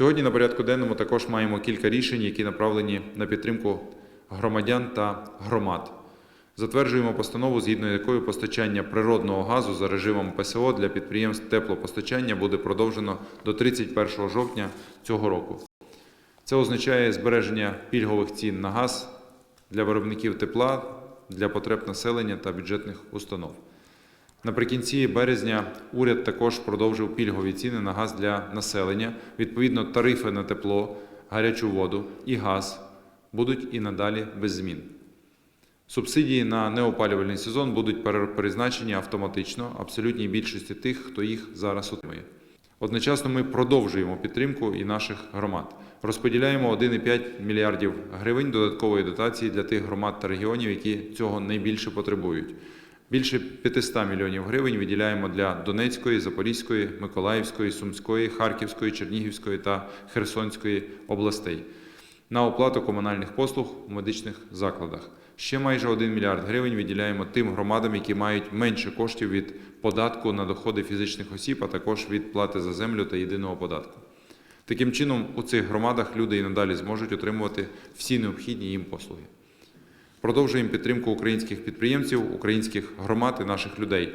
Сьогодні на порядку денному також маємо кілька рішень, які направлені на підтримку громадян та громад. Затверджуємо постанову, згідно якої постачання природного газу за режимом ПСО для підприємств теплопостачання буде продовжено до 31 жовтня цього року. Це означає збереження пільгових цін на газ для виробників тепла, для потреб населення та бюджетних установ. Наприкінці березня уряд також продовжив пільгові ціни на газ для населення. Відповідно, тарифи на тепло, гарячу воду і газ будуть і надалі без змін. Субсидії на неопалювальний сезон будуть призначені автоматично абсолютній більшості тих, хто їх зараз отримує. Одночасно ми продовжуємо підтримку і наших громад. Розподіляємо 1,5 мільярдів гривень додаткової дотації для тих громад та регіонів, які цього найбільше потребують. Більше 500 мільйонів гривень виділяємо для Донецької, Запорізької, Миколаївської, Сумської, Харківської, Чернігівської та Херсонської областей на оплату комунальних послуг у медичних закладах. Ще майже 1 мільярд гривень виділяємо тим громадам, які мають менше коштів від податку на доходи фізичних осіб, а також від плати за землю та єдиного податку. Таким чином, у цих громадах люди і надалі зможуть отримувати всі необхідні їм послуги. Продовжуємо підтримку українських підприємців, українських громад і наших людей.